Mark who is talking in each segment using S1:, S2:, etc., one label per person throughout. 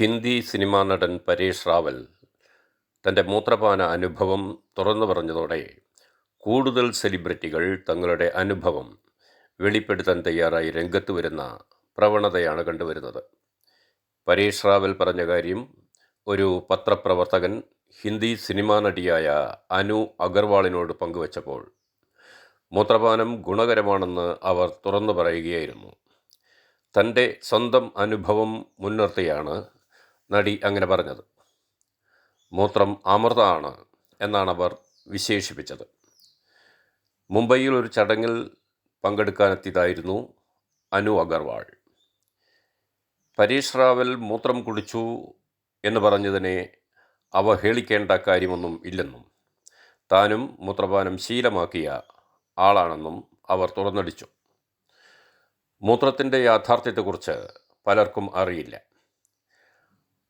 S1: Hindi cinema നടൻ പരേഷ് റാവൽ തന്റെ മൂത്രപാന അനുഭവം തുറന്നു പറഞ്ഞതോടെ കൂടുതൽ സെലിബ്രിറ്റികൾ തങ്ങളുടെ അനുഭവം വെളിപ്പെടുത്താൻ തയ്യാറായി രംഗത്ത് വരുന്ന പ്രവണതയാണ് കണ്ടുവരുന്നത്. പരേഷ് റാവൽ പറഞ്ഞ കാര്യം ഒരു പത്രപ്രവർത്തകൻ ഹിന്ദി സിനിമാ നടിയായ അനു അഗർവാളിനോട് പങ്കുവച്ചപ്പോൾ മൂത്രപാനം ഗുണകരമാണെന്ന് അവർ തുറന്നു പറയുകയായിരുന്നു. തന്റെ സ്വന്തം അനുഭവം മുൻനിർത്തിയാണ് നടി അങ്ങനെ പറഞ്ഞത്. മൂത്രം അമൃതമാണ് എന്നാണ് അവർ വിശേഷിപ്പിച്ചത്. മുംബൈയിൽ ഒരു ചടങ്ങിൽ പങ്കെടുക്കാനെത്തിയതായിരുന്നു അനു അഗർവാൾ. പരീഷ് റാവൽ മൂത്രം കുടിച്ചു എന്ന് പറഞ്ഞതിനെ അവഹേളിക്കേണ്ട കാര്യമൊന്നും ഇല്ലെന്നും താനും മൂത്രപാനം ശീലമാക്കിയ ആളാണെന്നും അവർ തുറന്നടിച്ചു. മൂത്രത്തിന്റെ യാഥാർത്ഥ്യത്തെക്കുറിച്ച് പലർക്കും അറിയില്ല.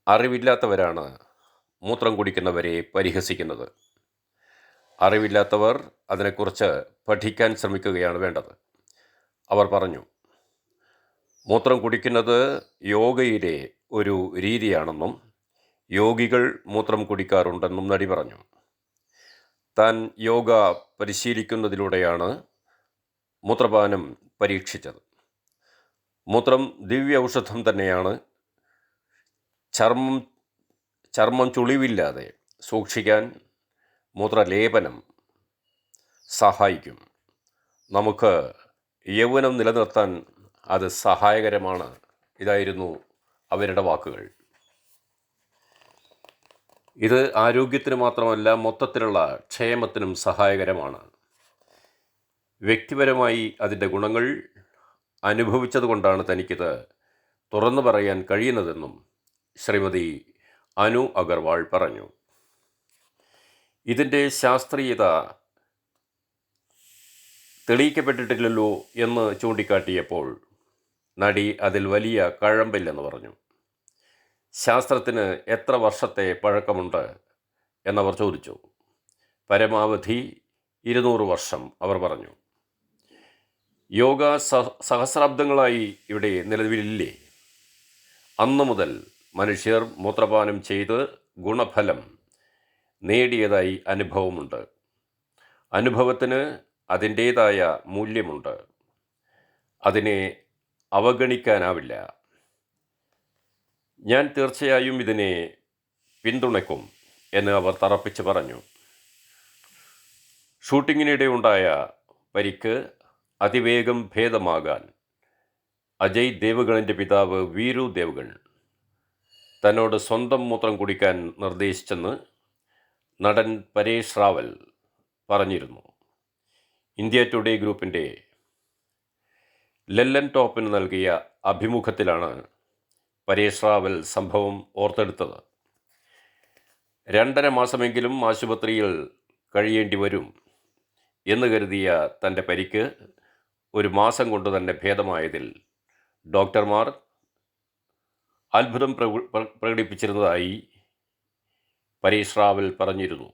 S1: അറിവില്ലാത്തവരാണ് മൂത്രം കുടിക്കുന്നവരെ പരിഹസിക്കുന്നത്. അറിവില്ലാത്തവർ അതിനെക്കുറിച്ച് പഠിക്കാൻ ശ്രമിക്കുകയാണ് വേണ്ടത്. അവർ പറഞ്ഞു മൂത്രം കുടിക്കുന്നത് യോഗയിലെ ഒരു രീതിയാണെന്നും യോഗികൾ മൂത്രം കുടിക്കാറുണ്ടെന്നും നടി പറഞ്ഞു. താൻ യോഗ പരിശീലിക്കുന്നതിലൂടെയാണ് മൂത്രപാനം പരീക്ഷിച്ചത്. മൂത്രം ദിവ്യ ഔഷധം തന്നെയാണ് ചർമ്മം ചർമ്മം ചുളിവില്ലാതെ സൂക്ഷിക്കാൻ മൂത്രലേപനം സഹായിക്കും. നമുക്ക് യൗവനം നിലനിർത്താൻ അത് സഹായകരമാണ് ഇതായിരുന്നു അവരുടെ വാക്കുകൾ. ഇത് ആരോഗ്യത്തിന് മാത്രമല്ല മൊത്തത്തിലുള്ള ക്ഷേമത്തിനും സഹായകരമാണ്. വ്യക്തിപരമായി അതിന്റെ ഗുണങ്ങൾ അനുഭവിച്ചതുകൊണ്ടാണ് തനിക്കിത് തുറന്നു പറയാൻ കഴിയുന്നതെന്നും ശ്രീമതി അനു അഗർവാൾ പറഞ്ഞു. ഇതിന്റെ ശാസ്ത്രീയത തെളിയിക്കപ്പെട്ടിട്ടില്ലല്ലോ എന്ന് ചൂണ്ടിക്കാട്ടിയപ്പോൾ നടി അതിൽ വലിയ കഴമ്പില്ലെന്ന് പറഞ്ഞു. ശാസ്ത്രത്തിന് എത്ര വർഷത്തെ പഴക്കമുണ്ട് എന്നവർ ചോദിച്ചു. പരമാവധി ഇരുന്നൂറ് വർഷം അവർ പറഞ്ഞു. യോഗ സഹസ്രാബ്ദങ്ങളായി ഇവിടെ നിലവിലില്ലേ? അന്നു മുതൽ മനുഷ്യർ മൂത്രപാനം ചെയ്ത് ഗുണഫലം നേടിയതായി അനുഭവമുണ്ട്. അനുഭവത്തിന് അതിന്റേതായ മൂല്യമുണ്ട്. അതിനെ അവഗണിക്കാനാവില്ല. ഞാൻ തീർച്ചയായും ഇതിനെ പിന്തുണയ്ക്കും എന്ന് അവർ തറപ്പിച്ച് പറഞ്ഞു. ഷൂട്ടിങ്ങിനിടെ ഉണ്ടായ പരിക്ക് അതിവേഗം ഭേദമാകാൻ അജയ് ദേവഗണിന്റെ പിതാവ് വീരു ദേവഗൺ തന്നോട് സ്വന്തം മൂത്രം കുടിക്കാൻ നിർദ്ദേശിച്ചെന്ന് നടൻ പരേഷ് റാവൽ പറഞ്ഞിരുന്നു. ഇന്ത്യ ടുഡേ ഗ്രൂപ്പിന്റെ ലെല്ലൻ ടോപ്പിന് നൽകിയ അഭിമുഖത്തിലാണ് പരേഷ് റാവൽ സംഭവം ഓർത്തെടുത്തത്. രണ്ടര മാസമെങ്കിലും ആശുപത്രിയിൽ കഴിയേണ്ടി വരും എന്ന് കരുതിയ തന്റെ പരിക്ക് ഒരു മാസം കൊണ്ട് തന്നെ ഭേദമായതിൽ ഡോക്ടർമാർ അത്ഭുതം പ്രകടിപ്പിച്ചിരുന്നതായി പരീഷ് പറഞ്ഞിരുന്നു.